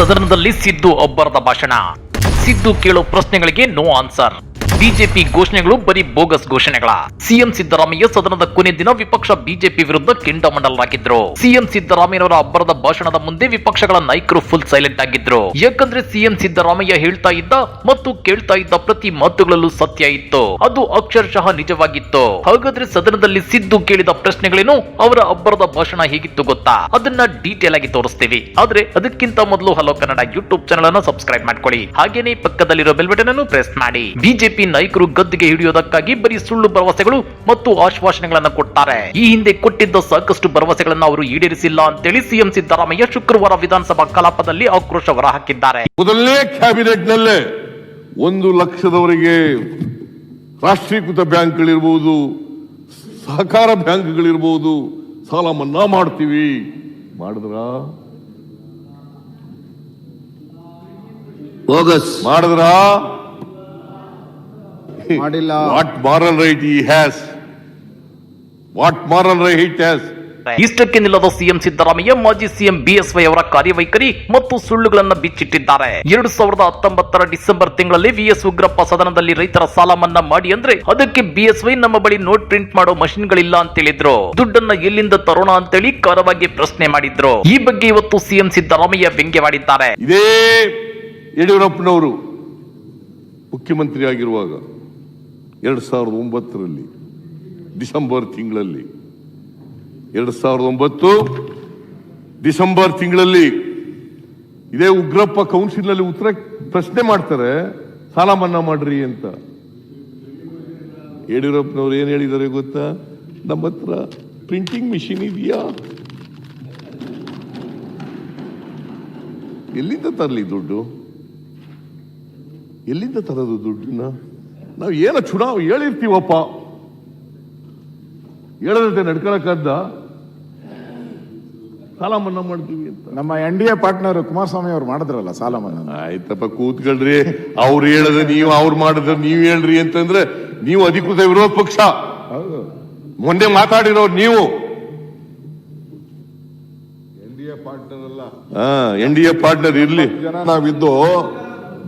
ಸದನದಲ್ಲಿ ಸಿದ್ದು ಒಬ್ಬರದ ಭಾಷಣ. ಸಿದ್ದು ಕೇಳೋ ಪ್ರಶ್ನೆಗಳಿಗೆ ನೋ ಆನ್ಸರ್ ಬಿಜೆಪಿ ಘೋಷಣೆಗಳು ಬರೀ ಬೋಗಸ್ ಘೋಷಣೆಗಳ. ಸಿಎಂ ಸಿದ್ದರಾಮಯ್ಯ ಸದನದ ಕೊನೆ ದಿನ ವಿಪಕ್ಷ ಬಿಜೆಪಿ ವಿರುದ್ಧ ಕೆಂಡಮಂಡಲರಾಗಿದ್ರು. ಸಿಎಂ ಸಿದ್ದರಾಮಯ್ಯನವರ ಅಬ್ಬರದ ಭಾಷಣದ ಮುಂದೆ ವಿಪಕ್ಷಗಳ ನಾಯಕರು ಫುಲ್ ಸೈಲೆಂಟ್ ಆಗಿದ್ರು. ಯಾಕಂದ್ರೆ ಸಿಎಂ ಸಿದ್ದರಾಮಯ್ಯ ಹೇಳ್ತಾ ಇದ್ದ ಮತ್ತು ಕೇಳ್ತಾ ಇದ್ದ ಪ್ರತಿ ಮಾತುಗಳಲ್ಲೂ ಸತ್ಯ ಇತ್ತು. ಅದು ಅಕ್ಷರಶಃ ನಿಜವಾಗಿತ್ತು. ಹಾಗಾದ್ರೆ ಸದನದಲ್ಲಿ ಸಿದ್ದು ಕೇಳಿದ ಪ್ರಶ್ನೆಗಳೇನು? ಅವರ ಅಬ್ಬರದ ಭಾಷಣ ಹೇಗಿತ್ತು ಗೊತ್ತಾ? ಅದನ್ನ ಡೀಟೇಲ್ ಆಗಿ ತೋರಿಸ್ತೀವಿ. ಆದ್ರೆ ಅದಕ್ಕಿಂತ ಮೊದಲು ಹಲೋ ಕನ್ನಡ ಯೂಟ್ಯೂಬ್ ಚಾನಲ್ ಅನ್ನು ಸಬ್ಸ್ಕ್ರೈಬ್ ಮಾಡ್ಕೊಳ್ಳಿ. ಹಾಗೇನೆ ಪಕ್ಕದಲ್ಲಿರೋ ಬೆಲ್ ಬಟನ್ ಅನ್ನು ಪ್ರೆಸ್ ಮಾಡಿ. ಬಿಜೆಪಿ ನಾಯಕರು ಗದ್ದಿಗೆ ಹಿಡಿಯೋದಕ್ಕಾಗಿ ಬರೀ ಸುಳ್ಳು ಭರವಸೆಗಳು ಮತ್ತು ಆಶ್ವಾಸನೆಗಳನ್ನು ಕೊಟ್ಟಾರೆ ಈ ಹಿಂದೆ ಕೊಟ್ಟಿದ್ದ ಸಾಕಷ್ಟು ಭರವಸೆಗಳನ್ನು ಅವರು ಈಡೇರಿಸಿಲ್ಲ ಅಂತೇಳಿ ಸಿಎಂ ಸಿದ್ದರಾಮಯ್ಯ ಶುಕ್ರವಾರ ವಿಧಾನಸಭಾ ಕಲಾಪದಲ್ಲಿ ಆಕ್ರೋಶ ಹೊರಹಾಕಿದ್ದಾರೆ ಮೊದಲನೇ ಕ್ಯಾಬಿನೆಟ್ನಲ್ಲೇ ಒಂದು ಲಕ್ಷದವರೆಗೆ ರಾಷ್ಟ್ರೀಕೃತ ಬ್ಯಾಂಕ್ಗಳಿರ್ಬೋದು ಸಹಕಾರ ಬ್ಯಾಂಕ್ಗಳಿರ್ಬೋದು ಸಾಲ ಮನ್ನಾ ಮಾಡ್ತೀವಿ. ಮಾಡಿದ್ರ? ಮಾಡಿದ್ರಾ ಮಾಡಿದ್ರ? ಮಾಡಿಲ್ಲ. What moral right he has what moral right has ಇಷ್ಟಕ್ಕೆ ನಿಲ್ಲದ ಸಿಎಂ ಸಿದ್ದರಾಮಯ್ಯ ಮಾಜಿ ಸಿಎಂ ಬಿಎಸ್ವೈ ಅವರ ಕಾರ್ಯವೈಖರಿ ಮತ್ತು ಸುಳ್ಳುಗಳನ್ನು ಬಿಚ್ಚಿಟ್ಟಿದ್ದಾರೆ. ಎರಡು ಸಾವಿರದ ಹತ್ತೊಂಬತ್ತರ ಡಿಸೆಂಬರ್ ತಿಂಗಳಲ್ಲಿ ವಿಎಸ್ ಉಗ್ರಪ್ಪ ಸದನದಲ್ಲಿ ರೈತರ ಸಾಲ ಮನ್ನಾ ಮಾಡಿ ಅಂದ್ರೆ ಅದಕ್ಕೆ ಬಿಎಸ್ವೈ ನಮ್ಮ ಬಳಿ ನೋಟ್ ಪ್ರಿಂಟ್ ಮಾಡೋ ಮಷಿನ್ಗಳಿಲ್ಲ ಅಂತ ಹೇಳಿದ್ರು. ದುಡ್ಡನ್ನ ಎಲ್ಲಿಂದ ತರೋಣ ಅಂತೇಳಿ ಖಾರವಾಗಿ ಪ್ರಶ್ನೆ ಮಾಡಿದ್ರು. ಈ ಬಗ್ಗೆ ಇವತ್ತು ಸಿಎಂ ಸಿದ್ದರಾಮಯ್ಯ ವ್ಯಂಗ್ಯವಾಡಿದ್ದಾರೆ. ಇದೇ ಯಡಿಯೂರಪ್ಪನವರು ಮುಖ್ಯಮಂತ್ರಿ ಆಗಿರುವಾಗ ಎರಡು ಸಾವಿರದ ಒಂಬತ್ತರಲ್ಲಿ, ಡಿಸೆಂಬರ್ ತಿಂಗಳಲ್ಲಿ. ಎರಡು ಸಾವಿರದ ಒಂಬತ್ತು, ಡಿಸೆಂಬರ್ ತಿಂಗಳಲ್ಲಿ. ಇದೇ ಉಗ್ರಪ್ಪ ಕೌನ್ಸಿಲ್ನಲ್ಲಿ ಉತ್ತರ ಪ್ರಶ್ನೆ ಮಾಡ್ತಾರೆ, ಸಾಲ ಮನ್ನಾ ಮಾಡ್ರಿ ಅಂತ. ಯಡಿಯೂರಪ್ಪನವ್ರು ಏನು ಹೇಳಿದ್ದಾರೆ ಗೊತ್ತಾ? ನಮ್ಮ ಹತ್ರ ಪ್ರಿಂಟಿಂಗ್ ಮಿಷಿನ್ ಇದೆಯಾ? ಎಲ್ಲಿಂದ ತರಲಿ ದುಡ್ಡು? ಎಲ್ಲಿಂದ ತರೋದು ದುಡ್ಡನ್ನ? ನಾವು ಏನೋ ಚುನಾವ್ ಹೇಳಿರ್ತೀವಪ್ಪ? ಹೇಳದಂತೆ ನಡ್ಕೊಳಕ್ಕದ್ದ ಸಾಲ ಮನ್ನಾ ಮಾಡ್ತೀವಿ ಅಂತ. ನಮ್ಮ N D A partner Kumaraswamy ಅವ್ರು ಮಾಡಿದ್ರಲ್ಲ ಸಾಲ ಮನ್ನಾ ಆಯ್ತಪ್ಪ ಕೂತ್ಕೊಳ್ರಿ. ಅವ್ರು ಹೇಳದ ನೀವು ಅವ್ರು ಮಾಡಿದ್ರೆ ನೀವು ಹೇಳ್ರಿ ಅಂತಂದ್ರೆ ನೀವು ಅಧಿಕೃತ ವಿರೋಧ ಪಕ್ಷ. ಹೌದು. ಮೊನ್ನೆ ಮಾತಾಡಿರೋರು ನೀವು. ಎನ್ ಡಿ ಎ ಪಾರ್ಟ್ನರ್ ಅಲ್ಲ ಎನ್ ಡಿ ಎ ಪಾರ್ಟ್ನರ್ ಇರ್ಲಿ. ಜನ ನಾವಿದ್ದು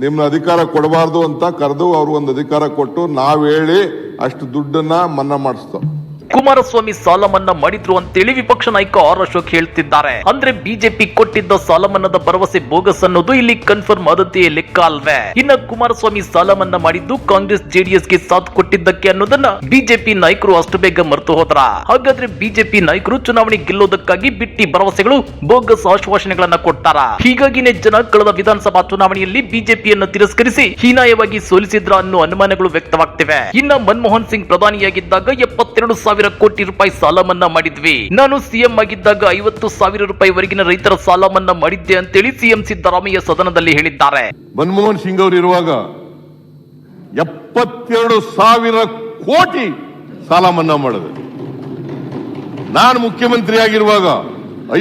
ನಿಮ್ನ ಅಧಿಕಾರ ಕೊಡಬಾರ್ದು ಅಂತ ಕರೆದು ಅವ್ರಿಗೊಂದು ಅಧಿಕಾರ ಕೊಟ್ಟು ನಾವು ಹೇಳಿ ಅಷ್ಟು ದುಡ್ಡನ್ನ ಮನ್ನಾ ಮಾಡಿಸ್ತಾವ್. ಕುಮಾರಸ್ವಾಮಿ ಸಾಲ ಮನ್ನಾ ಮಾಡಿದ್ರು ಅಂತೇಳಿ ವಿಪಕ್ಷ ನಾಯಕ ಆರ್ ಅಶೋಕ್ ಹೇಳ್ತಿದ್ದಾರೆ. ಅಂದ್ರೆ ಬಿಜೆಪಿ ಕೊಟ್ಟಿದ್ದ ಸಾಲ ಮನ್ನಾದ ಭರವಸೆ ಬೋಗಸ್ ಅನ್ನೋದು ಇಲ್ಲಿ ಕನ್ಫರ್ಮ್ ಆದಂತೆಯೇ ಲೆಕ್ಕ ಅಲ್ವೇ. ಇನ್ನ ಕುಮಾರಸ್ವಾಮಿ ಸಾಲ ಮನ್ನಾ ಮಾಡಿದ್ದು ಕಾಂಗ್ರೆಸ್ ಜೆಡಿಎಸ್ಗೆ ಸಾಥ್ ಕೊಟ್ಟಿದ್ದಕ್ಕೆ ಅನ್ನೋದನ್ನ ಬಿಜೆಪಿ ನಾಯಕರು ಅಷ್ಟು ಬೇಗ ಮರೆತು ಹೋದ್ರ. ಹಾಗಾದ್ರೆ ಬಿಜೆಪಿ ನಾಯಕರು ಚುನಾವಣೆ ಗೆಲ್ಲೋದಕ್ಕಾಗಿ ಬಿಟ್ಟಿ ಭರವಸೆಗಳು ಬೋಗಸ್ ಆಶ್ವಾಸನೆಗಳನ್ನ ಕೊಡ್ತಾರ. ಹೀಗಾಗಿನೇ ಜನ ಕಳೆದ ವಿಧಾನಸಭಾ ಚುನಾವಣೆಯಲ್ಲಿ ಬಿಜೆಪಿಯನ್ನು ತಿರಸ್ಕರಿಸಿ ಹೀನಾಯವಾಗಿ ಸೋಲಿಸಿದ್ರ ಅನ್ನೋ ಅನುಮಾನಗಳು ವ್ಯಕ್ತವಾಗ್ತಿವೆ. ಇನ್ನ ಮನಮೋಹನ್ ಸಿಂಗ್ ಪ್ರಧಾನಿಯಾಗಿದ್ದಾಗ ಎಪ್ಪತ್ತೆರಡು ಸಾವಿರ ಕೋಟಿ ರೂಪಾಯಿ ಸಾಲ ಮನ್ನಾ ಮಾಡಿದ್ವಿ. ನಾನು ಸಿಎಂ ಆಗಿದ್ದಾಗ ಐವತ್ತು ಸಾವಿರ ರೂಪಾಯಿ ವರೆಗಿನ ರೈತರ ಸಾಲ ಮನ್ನಾ ಮಾಡಿದ್ದೆ ಅಂತೇಳಿ ಸಿಎಂ ಸಿದ್ದರಾಮಯ್ಯ ಸದನದಲ್ಲಿ ಹೇಳಿದ್ದಾರೆ. ಮನಮೋಹನ್ ಸಿಂಗ್ ಅವರು ಇರುವಾಗ ಎಪ್ಪತ್ತೆರಡು ಸಾವಿರ ಕೋಟಿ ಸಾಲ ಮನ್ನಾ ಮಾಡಿದೆ. ನಾನು ಮುಖ್ಯಮಂತ್ರಿ ಆಗಿರುವಾಗ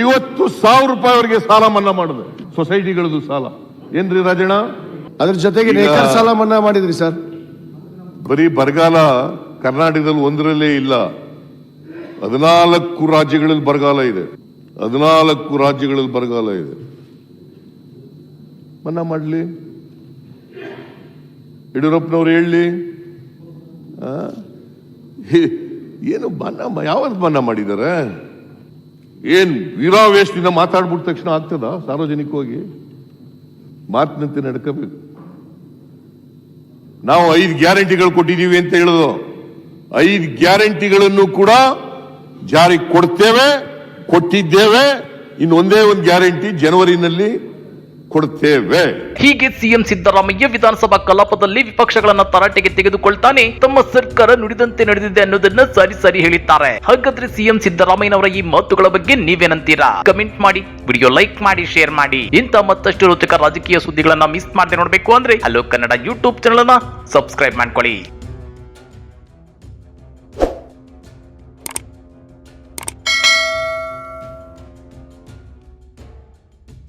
ಐವತ್ತು ಸಾವಿರ ರೂಪಾಯಿವರೆಗೆ ಸಾಲ ಮನ್ನಾ ಮಾಡಿದೆ. ಸೊಸೈಟಿಗಳದು ಸಾಲ. ಏನ್ರಿ ರಾಜಣ್ಣ? ಅದ್ರ ಜೊತೆಗೆ ನೇಕಾರ ಸಾಲ ಮನ್ನಾ ಮಾಡಿದ್ರಿ ಸರ್. ಬರೀ ಬರಗಾಲ ಕರ್ನಾಟಕದಲ್ಲಿ ಒಂದರಲ್ಲೇ ಇಲ್ಲ. ಹದಿನಾಲ್ಕು ರಾಜ್ಯಗಳಲ್ಲಿ ಬರಗಾಲ ಇದೆ. ಹದಿನಾಲ್ಕು ರಾಜ್ಯಗಳಲ್ಲಿ ಬರಗಾಲ ಇದೆ. ಮನ್ನಾ ಮಾಡಲಿ. ಯಡಿಯೂರಪ್ಪನವ್ರು ಹೇಳಿ. ಏನು ಮನ್ನಾ ಯಾವತ್ತು ಮನ್ನಾ ಮಾಡಿದ್ದಾರೆ ಏನ್ ವೀರಾವೇಶದಿಂದ ಮಾತಾಡ್ಬಿಟ್ಟ ತಕ್ಷಣ ಆಗ್ತದ ಸಾರ್ವಜನಿಕವಾಗಿ? ಮಾತಿನಂತೆ ನಡ್ಕೋಬೇಕು. ನಾವು ಐದು ಗ್ಯಾರಂಟಿಗಳು ಕೊಟ್ಟಿದ್ದೀವಿ ಅಂತ ಹೇಳೋದು. ಐದು ಗ್ಯಾರಂಟಿಗಳನ್ನು ಕೂಡ ಜಾರಿಗೆ ಕೊಡ್ತೇವೆ, ಕೊಟ್ಟಿದ್ದೇವೆ ಇನ್ನೊಂದೇ ಒಂದೇ ಒಂದು ಗ್ಯಾರಂಟಿ ಜನವರಿನಲ್ಲಿ ಕೊಡುತ್ತೇವೆ ಹೀಗೆ ಸಿಎಂ ಸಿದ್ದರಾಮಯ್ಯ ವಿಧಾನಸಭಾ ಕಲಾಪದಲ್ಲಿ ವಿಪಕ್ಷಗಳನ್ನ ತರಾಟೆಗೆ ತೆಗೆದುಕೊಳ್ತಾನೆ, ತಮ್ಮ ಸರ್ಕಾರ ನುಡಿದಂತೆ ನಡೆದಿದೆ ಅನ್ನೋದನ್ನ ಸರಿ ಸರಿ ಹೇಳಿದ್ದಾರೆ. ಹಾಗಾದ್ರೆ ಸಿಎಂ ಸಿದ್ದರಾಮಯ್ಯನವರ ಈ ಮಾತುಗಳ ಬಗ್ಗೆ ನೀವೇನಂತೀರಾ? ಕಮೆಂಟ್ ಮಾಡಿ, ವಿಡಿಯೋ ಲೈಕ್ ಮಾಡಿ, ಶೇರ್ ಮಾಡಿ. ಇಂತ ಮತ್ತಷ್ಟು ರೋಚಕ ರಾಜಕೀಯ ಸುದ್ದಿಗಳನ್ನ ಮಿಸ್ ಮಾಡದೆ ನೋಡ್ಬೇಕು ಅಂದ್ರೆ ಹಲೋ ಕನ್ನಡ ಯೂಟ್ಯೂಬ್ ಚಾನಲ್ ಅನ್ನ ಸಬ್ಸ್ಕ್ರೈಬ್ ಮಾಡ್ಕೊಳ್ಳಿ.